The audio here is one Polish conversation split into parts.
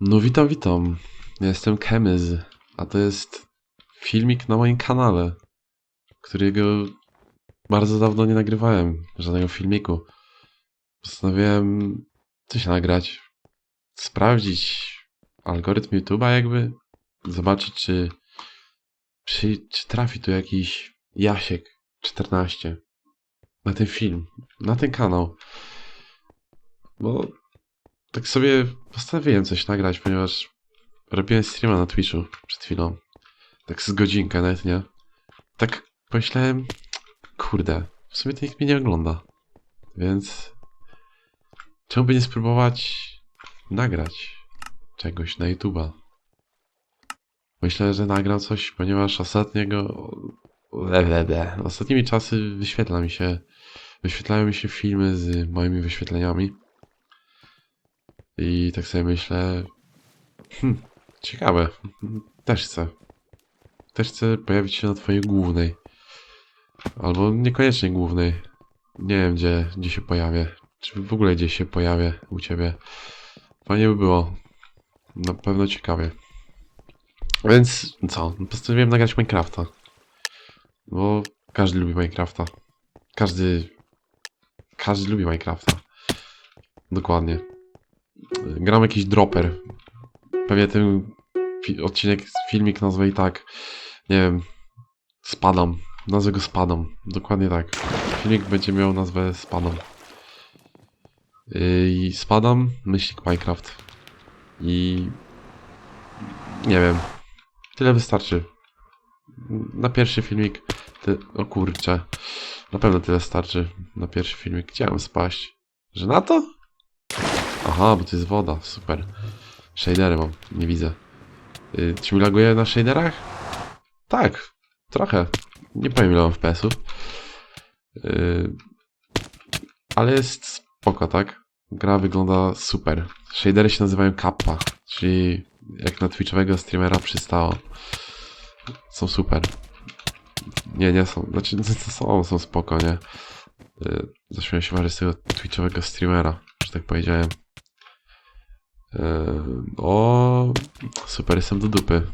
No witam, witam. Ja jestem Kemyz, a to jest filmik na moim kanale, którego bardzo dawno nie nagrywałem, żadnego filmiku. Postanowiłem coś nagrać, sprawdzić algorytm YouTube'a jakby, zobaczyć czy, czy, czy trafi tu jakiś Jasiek 14 na ten film, na ten kanał. Bo tak sobie postanowiłem coś nagrać, ponieważ robiłem streama na Twitchu przed chwilą. Tak z godzinkę nawet, nie? Tak pomyślałem, kurde, w sumie to nikt mnie nie ogląda. Więc czemu by nie spróbować nagrać czegoś na YouTube'a? Myślę, że nagram coś, ponieważ ostatniego... Lelele. Ostatnimi czasy wyświetla mi się... Wyświetlają mi się filmy z moimi wyświetleniami. I tak sobie myślę, hmm, ciekawe, też chcę. Też chcę pojawić się na twojej głównej. Albo niekoniecznie głównej. Nie wiem, gdzie, gdzie się pojawię. Czy w ogóle gdzieś się pojawię u ciebie. Fajnie by było. Na pewno ciekawie. Więc co? Postanowiłem nagrać Minecrafta. Bo każdy lubi Minecrafta. Każdy... Każdy lubi Minecrafta. Dokładnie gram jakiś dropper. Pewnie ten odcinek, filmik nazwę i tak, nie wiem, spadam. Nazwę go spadam. Dokładnie tak. Filmik będzie miał nazwę spadam. Yy, I spadam, myślnik Minecraft. I nie wiem. Tyle wystarczy. Na pierwszy filmik. Ty... O kurczę. Na pewno tyle starczy na pierwszy filmik. Chciałem spaść. Że na to? Aha, bo to jest woda, super. Shadery mam, nie widzę. Yy, czy mi laguje na shaderach? Tak, trochę. Nie powiem ile mam FPS-ów. Yy, ale jest spoko, tak? Gra wygląda super. Shadery się nazywają kappa, czyli jak na twitchowego streamera przystało. Są super. Nie, nie są. Znaczy, to są, są spoko, nie? Yy, się marzyć z tego twitchowego streamera, że tak powiedziałem. O, super, jestem do dupy.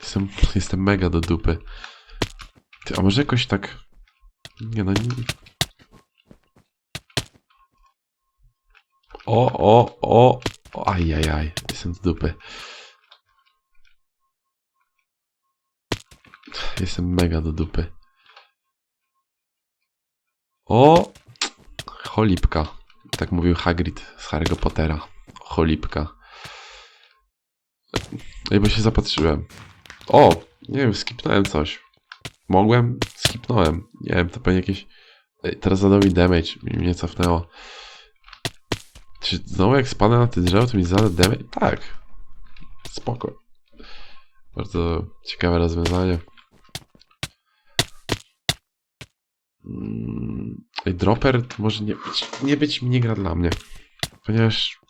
Jestem, jestem mega do dupy. Ty, a może jakoś tak... Nie no, nie... O, o, o, o, ajajaj, jestem do dupy. Jestem mega do dupy. O, cholipka. Tak mówił Hagrid z Harry'ego Pottera. Cholipka. Ej, bo się zapatrzyłem. O! Nie wiem, skipnąłem coś. Mogłem? Skipnąłem. Nie wiem, to pewnie jakieś... Ej, teraz zadał mi damage i mnie cofnęło. Czy znowu jak spadnę na te drzewo, to mi zada damage? Tak. Spoko. Bardzo ciekawe rozwiązanie. Mm, Ej, dropper to może nie być, nie być mi nie gra dla mnie. Ponieważ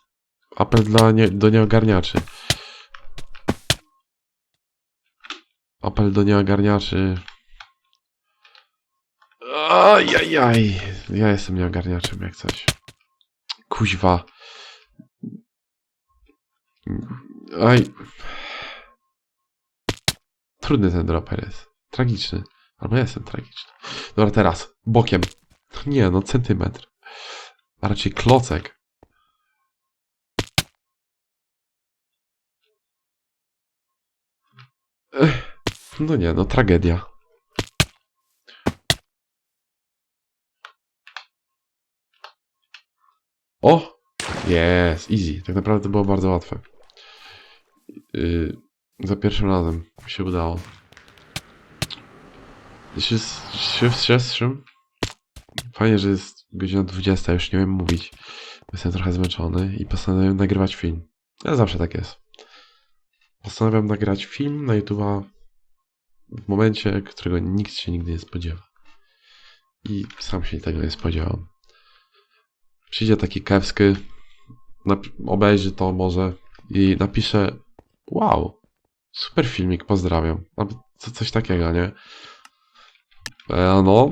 apel dla nie, do nieogarniaczy. Apel do nieogarniaczy. Ajajaj. Ja jestem nieogarniaczem jak coś. Kuźwa. Aj. Trudny ten dropper jest. Tragiczny. Albo ja jestem tragiczny. Dobra, teraz. Bokiem. Nie, no centymetr. A raczej klocek. No nie, no tragedia. O! Jest, easy. Tak naprawdę to było bardzo łatwe. Yy, za pierwszym razem się udało. Się, się. Fajnie, że jest godzina 20, już nie wiem mówić. Jestem trochę zmęczony i postanowiłem nagrywać film. Ale zawsze tak jest. Postanawiam nagrać film na YouTube'a w momencie, którego nikt się nigdy nie spodziewa. I sam się tego nie spodziewam. Przyjdzie taki kewski, obejrzy to może i napisze wow, super filmik, pozdrawiam. Co, coś takiego, nie? E, no,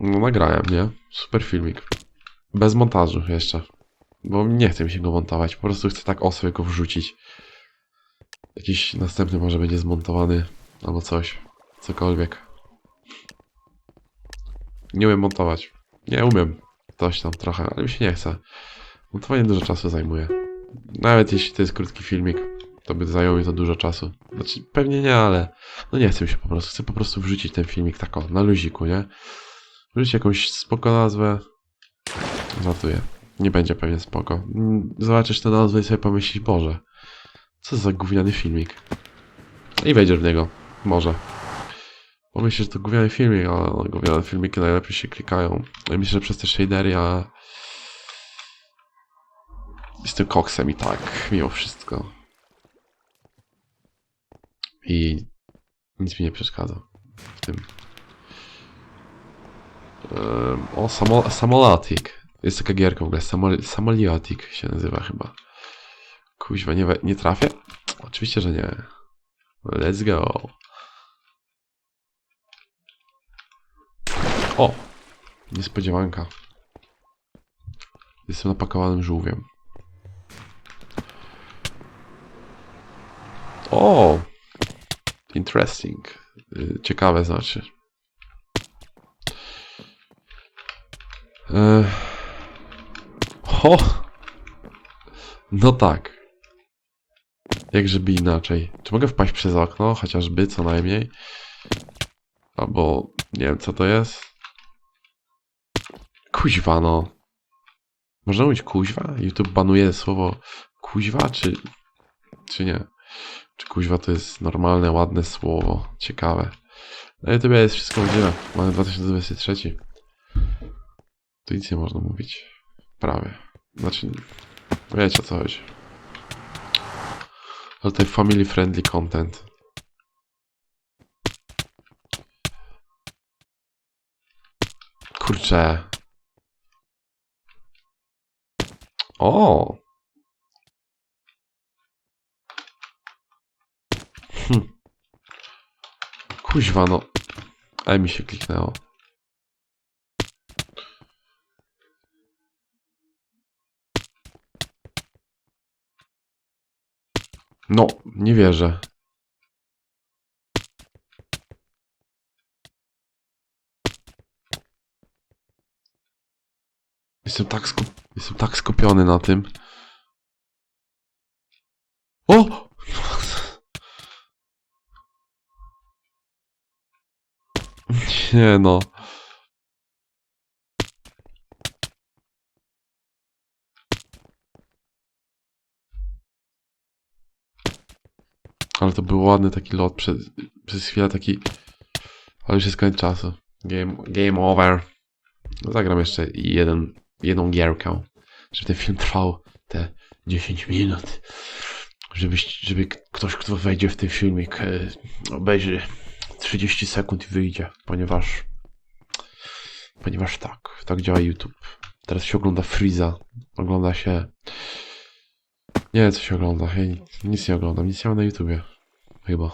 no nagrałem, nie? Super filmik. Bez montażu jeszcze. Bo nie chce mi się go montować. Po prostu chcę tak o sobie go wrzucić. Jakiś następny może będzie zmontowany. Albo coś. Cokolwiek. Nie umiem montować. Nie umiem. Coś tam trochę, ale mi się nie chce. Montowanie dużo czasu zajmuje. Nawet jeśli to jest krótki filmik, to by zajęło mi to dużo czasu. Znaczy, pewnie nie, ale no nie chcę mi się po prostu. Chcę po prostu wrzucić ten filmik tak o, na luziku, nie? Wrzucić jakąś spoko nazwę. Żartuję. Nie będzie pewnie spoko. Mm, Zobaczysz tę nazwę i sobie pomyślisz, Boże, co za gówniany filmik. I wejdziesz w niego. Może. Pomyślisz, że to gówniany filmik, no, gówniane filmiki najlepiej się klikają. Ja myślę, że przez te shadery, a... Jestem koksem i tak, mimo wszystko. I nic mi nie przeszkadza w tym. Ehm, o, samo, Samolatik. Jest taka gierka w ogóle, Samol, Samoliotik się nazywa chyba. Kuźwa, nie, nie trafię? Oczywiście, że nie. Let's go. O! Niespodziewanka. Jestem napakowanym żółwiem. O! Interesting. Y, Ciekawe znaczy. E... O! No tak. Jakżeby inaczej. Czy mogę wpaść przez okno? Chociażby, co najmniej. Albo nie wiem, co to jest. Kuźwa, no. Można mówić kuźwa? YouTube banuje słowo kuźwa, czy, czy nie? Czy kuźwa to jest normalne, ładne słowo? Ciekawe. Na YouTube jest wszystko możliwe. Mamy 2023. Tu nic nie można mówić. Prawie. Znaczy, wiecie o co chodzi. Tutaj family friendly content. Kurczę. O! Hm. Kuźwa, no. Ale mi się kliknęło. No, nie wierzę. Jestem tak, skup jestem tak skupiony na tym. O! Nie no. Ale to był ładny taki lot przez, przez chwilę taki... Ale już jest koniec czasu. Game, game over. No, Zagram jeszcze jeden, jedną gierkę. Żeby ten film trwał te 10 minut. Żeby, żeby ktoś, kto wejdzie w ten filmik, e, obejrzy 30 sekund i wyjdzie, ponieważ ponieważ tak, tak działa YouTube. Teraz się ogląda Freeza, ogląda się nie wiem co się ogląda, ja nic nie oglądam, nic nie mam na YouTubie, chyba.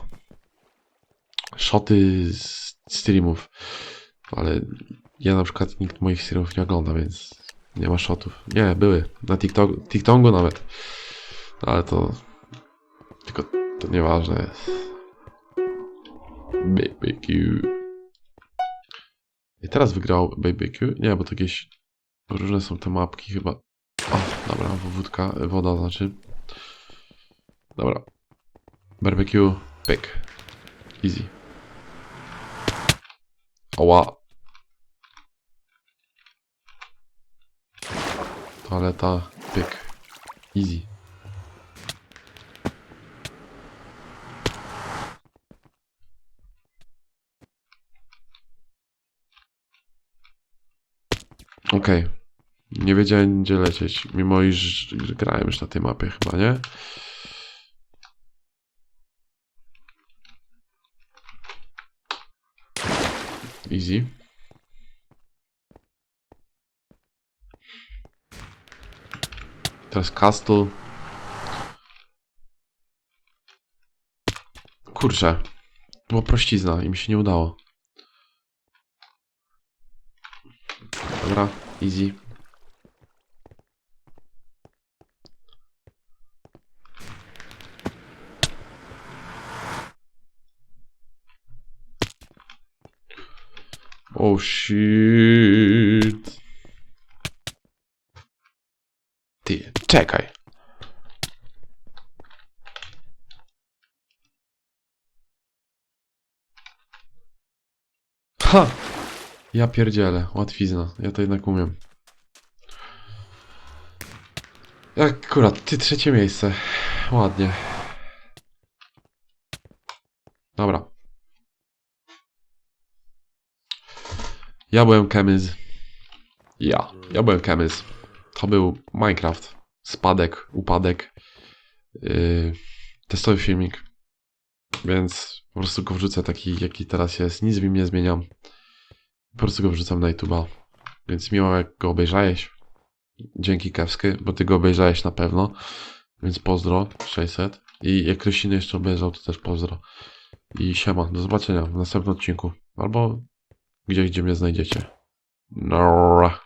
Shoty z streamów, ale ja na przykład nikt moich streamów nie ogląda, więc nie ma shotów. Nie, były, na TikTok, TikToku nawet, ale to tylko to nieważne jest. BBQ. I teraz wygrał BBQ? Nie, bo to jakieś różne są te mapki chyba. Dobra, wódka, woda znaczy. Dobra. Barbecue, pyk. Easy. Oła. Toaleta, pyk. Easy. Okej. Nie wiedziałem gdzie lecieć, mimo iż grałem już na tej mapie chyba, nie? Easy. Teraz castle. Kurczę. Była prościzna i mi się nie udało. Dobra, easy. Shit. Ty, czekaj. Ha! Ja pierdzielę, łatwizna. Ja to jednak umiem. Akurat, ty trzecie miejsce. Ładnie. Dobra. Ja byłem Kemys. Ja. Ja byłem Kemys. To był Minecraft. Spadek, upadek. Yy, testowy filmik. Więc po prostu go wrzucę taki, jaki teraz jest. Nic w nim nie zmieniam. Po prostu go wrzucam na YouTube'a. Więc miło jak go obejrzałeś. Dzięki Kewsky, bo ty go obejrzałeś na pewno. Więc pozdro 600. I jak ktoś inny jeszcze obejrzał, to też pozdro. I siema, do zobaczenia w następnym odcinku. Albo gdzieś, gdzie mnie znajdziecie. Nora.